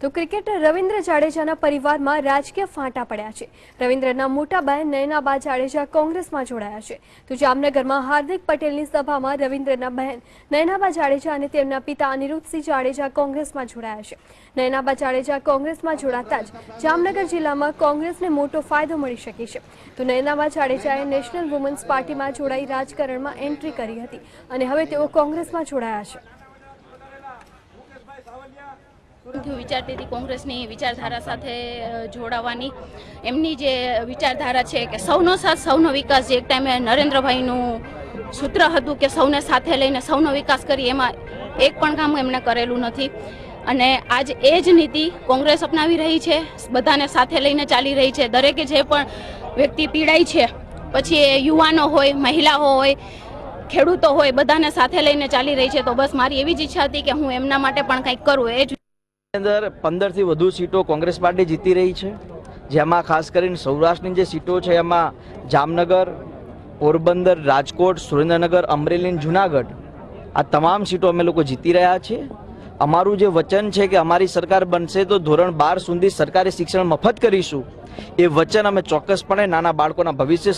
તો ક્રિકેટર રવિન્દ્ર જાડેજાના પરિવારમાં રાજકીય ફાંટા પડ્યા છે. રવિન્દ્રના મોટા બહેન નયનાબા જાડેજા કોંગ્રેસમાં જોડાયા છે. તો જામનગરમાં હાર્દિક પટેલની સભામાં રવિન્દ્રના બહેન નયનાબા જાડેજા અને તેમના પિતા અનિરુદ્ધસિંહ જાડેજા કોંગ્રેસમાં જોડાયા છે. નયનાબા જાડેજા કોંગ્રેસમાં જોડાતા જ જામનગર જિલ્લામાં કોંગ્રેસને મોટો ફાયદો મળી શકે છે. તો નયનાબા જાડેજાએ નેશનલ વુમન્સ પાર્ટીમાં જોડાઈ રાજકારણમાં એન્ટ્રી કરી હતી અને હવે તેઓ કોંગ્રેસમાં જોડાયા છે. વિચારતી હતી કોંગ્રેસની વિચારધારા સાથે જોડાવાની. એમની જે વિચારધારા છે કે સૌનો સાથ, સૌનો વિકાસ, જે એક ટાઈમે નરેન્દ્રભાઈનું સૂત્ર હતું કે સૌને સાથે લઈને સૌનો વિકાસ કરી એમાં એક પણ કામ એમણે કરેલું નથી. અને આજ એ જ નીતિ કોંગ્રેસ અપનાવી રહી છે, બધાને સાથે લઈને ચાલી રહી છે. દરેકે જે પણ વ્યક્તિ પીડાય છે, પછી એ યુવાનો હોય, મહિલાઓ હોય, ખેડૂતો હોય, બધાને સાથે લઈને ચાલી રહી છે, તો બસ મારી એવી જ ઈચ્છા હતી કે હું એમના માટે પણ કંઈક કરું, એ જ અંદર પંદરથી વધુ સીટો કોંગ્રેસ પાર્ટી જીતી રહી છે. જેમાં ખાસ કરીને સૌરાષ્ટ્રની જે સીટો છે, એમાં જામનગર, પોરબંદર, રાજકોટ, સુરેન્દ્રનગર, અમરેલી જુનાગઢ, આ તમામ સીટો અમે લોકો જીતી રહ્યા છીએ. અમારું જે વચન છે કે અમારી સરકાર બનશે તો ધોરણ બાર સુધી સરકારી શિક્ષણ મફત કરીશું. એ વચન અમે ચોક્કસપણે નાના બાળકોના ભવિષ્ય